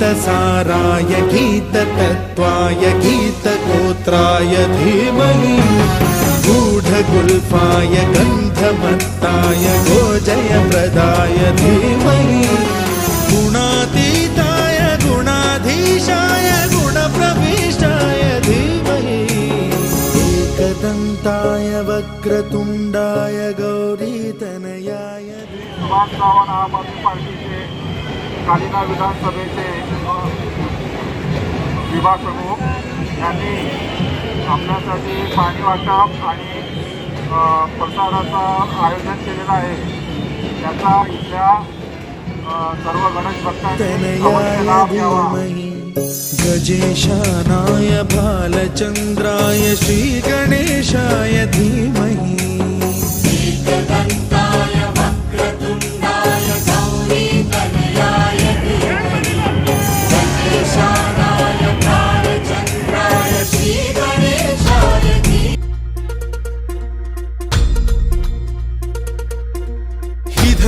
गीतसाराय गीततत्त्वाय गीतगोत्राय धीमहि। गूढगुल्फाय गन्धमत्ताय गोजयप्रदाय धीमहि। गुणातीताय गुणाधीशाय गुणप्रविष्टाय धीमहि। एकदन्ताय वक्रतुण्डाय गौरीतनयाय कालिका विधानसभेचे विभाग प्रमुख यांनी आपल्यासाठी पाणी वाटप आणि प्रसादाचं आयोजन केलेलं आहे. त्याचा इथल्या सर्व गणेश भक्तांनी लाभ घ्यावा. गजेशानाय भालचन्द्राय श्रीगणेशाय धीमहि।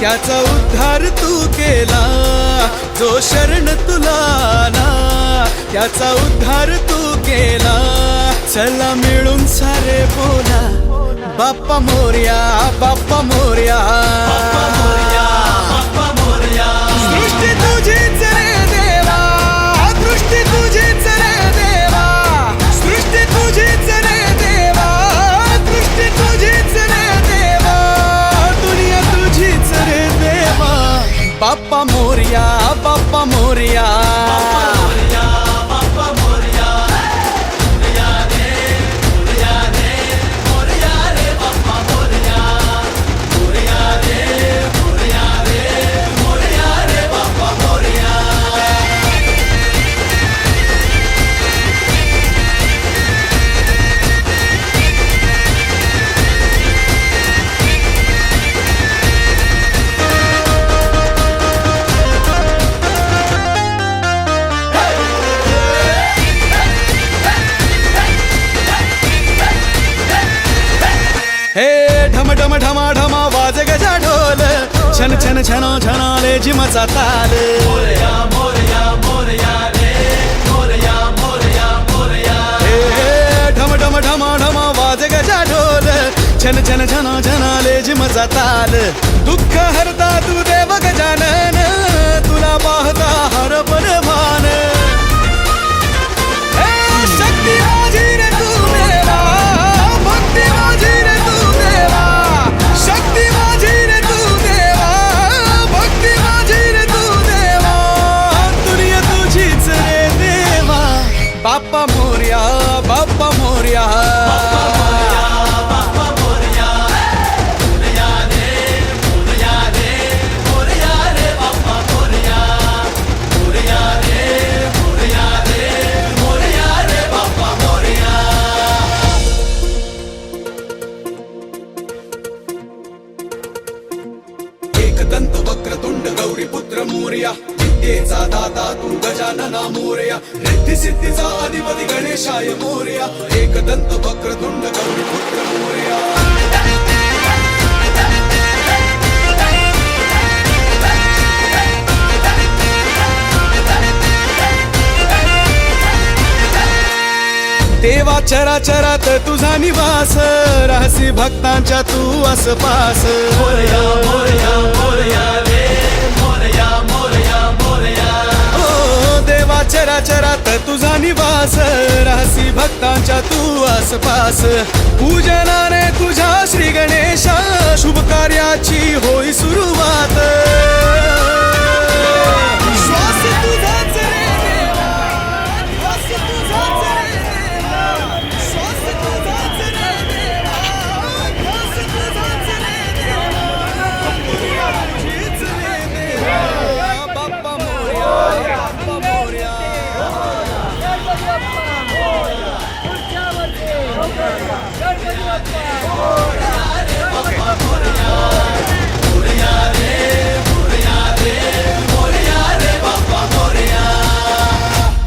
त्याचा उद्धार तू केला जो शरण तुला आला त्याचा उद्धार तू केला. चला मिळून सारे बोला बाप्पा मोर्या बाप्पा मोर्या. बाप्पा मोर्या बाप्पा मोर्या. सृष्टी तुझीच छन छन छनो छनो ले जी मचा ताल मोरया मोरया मोरया रे मोरया मोरया मोरया हे ढम ढम ढमा ढमा वाज गजा ढोल। छन छन छनो छनो ले जी मचा ताल दुख हरदा तू एकदंत वक्रतुंड गौरी पुत्र मोर्या. विद्येचा दाता तू गजानना मोर्या. रिद्धी सिद्धीचा अधिपती गणेशाय मोर्या. एकदंत वक्रतुंड गौरी पुत्र मोर्या. चराचरात तुझा निवास रहसी भक्तांच्या तू असपास ओ देवा चराचरात तुझा निवास रहसी भक्तांच्या तू आसपास पूजनाने तुझ्या श्री गणेशा शुभ कार्याची सुरुवात